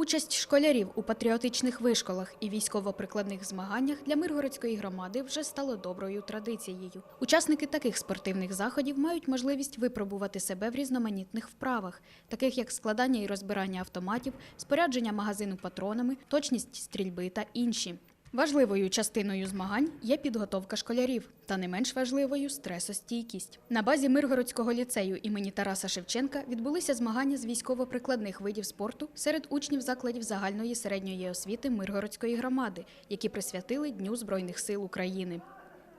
Участь школярів у патріотичних вишколах і військово-прикладних змаганнях для Миргородської громади вже стало доброю традицією. Учасники таких спортивних заходів мають можливість випробувати себе в різноманітних вправах, таких як складання і розбирання автоматів, спорядження магазину патронами, точність стрільби та інші. Важливою частиною змагань є підготовка школярів, та не менш важливою стресостійкість. На базі Миргородського ліцею імені Тараса Шевченка відбулися змагання з військово-прикладних видів спорту серед учнів закладів загальної середньої освіти Миргородської громади, які присвятили Дню Збройних сил України.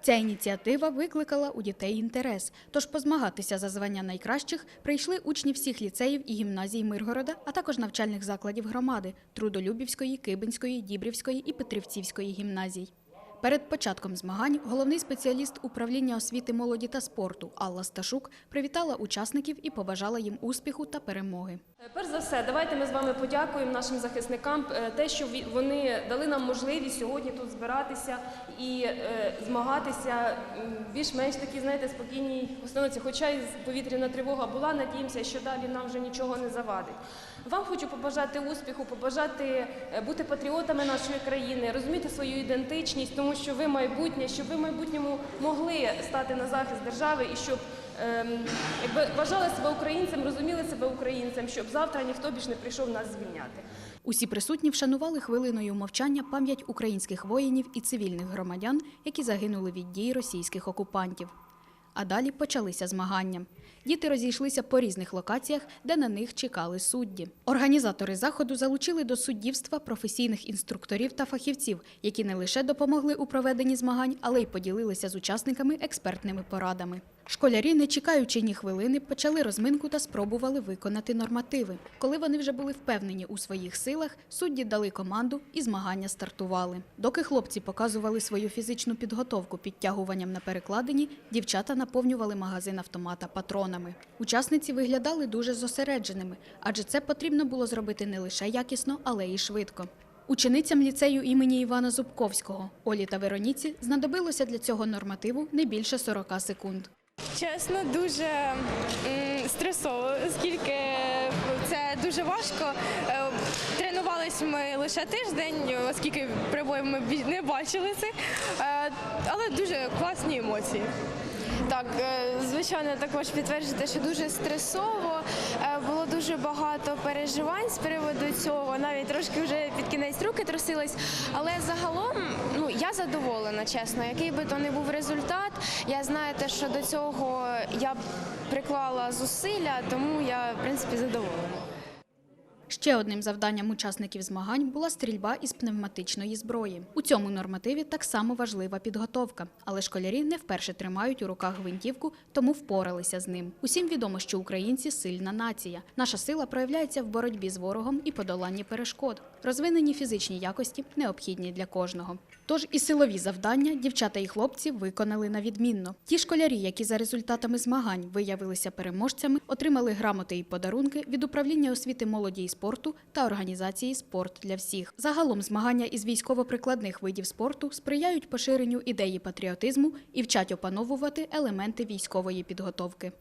Ця ініціатива викликала у дітей інтерес. Тож позмагатися за звання найкращих прийшли учні всіх ліцеїв і гімназій Миргорода, а також навчальних закладів громади Трудолюбівської, Кибинської, Дібрівської і Петрівцівської гімназій. Перед початком змагань головний спеціаліст управління освіти молоді та спорту Алла Сташук привітала учасників і побажала їм успіху та перемоги. Перш за все, давайте ми з вами подякуємо нашим захисникам е, те, що вони дали нам можливість сьогодні тут збиратися і е, змагатися більш-менш такі, знаєте, спокійній установці. Хоча і повітряна тривога була, надіємося, що далі нам вже нічого не завадить. Вам хочу побажати успіху, побажати е, бути патріотами нашої країни, розуміти свою ідентичність, тому що ви майбутнє, щоб ви в майбутньому могли стати на захист держави і щоб ем, якби вважали себе українцем, розуміли себе українцем, щоб завтра ніхто більш не прийшов нас звільняти. Усі присутні вшанували хвилиною мовчання пам'ять українських воїнів і цивільних громадян, які загинули від дій російських окупантів. А далі почалися змагання. Діти розійшлися по різних локаціях, де на них чекали судді. Організатори заходу залучили до суддівства професійних інструкторів та фахівців, які не лише допомогли у проведенні змагань, але й поділилися з учасниками експертними порадами. Школярі, не чекаючи ні хвилини, почали розминку та спробували виконати нормативи. Коли вони вже були впевнені у своїх силах, судді дали команду і змагання стартували. Доки хлопці показували свою фізичну підготовку підтягуванням на перекладині, дівчата наповнювали магазин автомата патронами. Учасниці виглядали дуже зосередженими, адже це потрібно було зробити не лише якісно, але й швидко. Ученицям ліцею імені Івана Зубковського Олі та Вероніці знадобилося для цього нормативу не більше 40 секунд. Чесно, дуже стресово, оскільки це дуже важко. Тренувалися Тренувались ми лише тиждень, оскільки прибою ми не бачили це, Е, але дуже класні емоції. Так, е, звичайно, також підтверджувати, що дуже стресово. е, Було дуже багато переживань з приводу цього. Навіть трошки вже під кінець руки трусились. Але загалом, ну я задоволена, чесно. Який би то не був результат, я знаю те, що до цього я приклала зусилля, тому я в принципі задоволена. Ще одним завданням учасників змагань була стрільба із пневматичної зброї. У цьому нормативі так само важлива підготовка, але школярі не вперше тримають у руках гвинтівку, тому впоралися з ним. Усім відомо, що українці сильна нація. Наша сила проявляється в боротьбі з ворогом і подоланні перешкод. Розвинені фізичні якості необхідні для кожного. Тож і силові завдання дівчата і хлопці виконали на відмінно. Ті школярі, які за результатами змагань виявилися переможцями, отримали грамоти і подарунки від управління освіти молоді і спорту та організації Спорт для всіх. Загалом змагання із військово-прикладних видів спорту сприяють поширенню ідеї патріотизму і вчать опановувати елементи військової підготовки.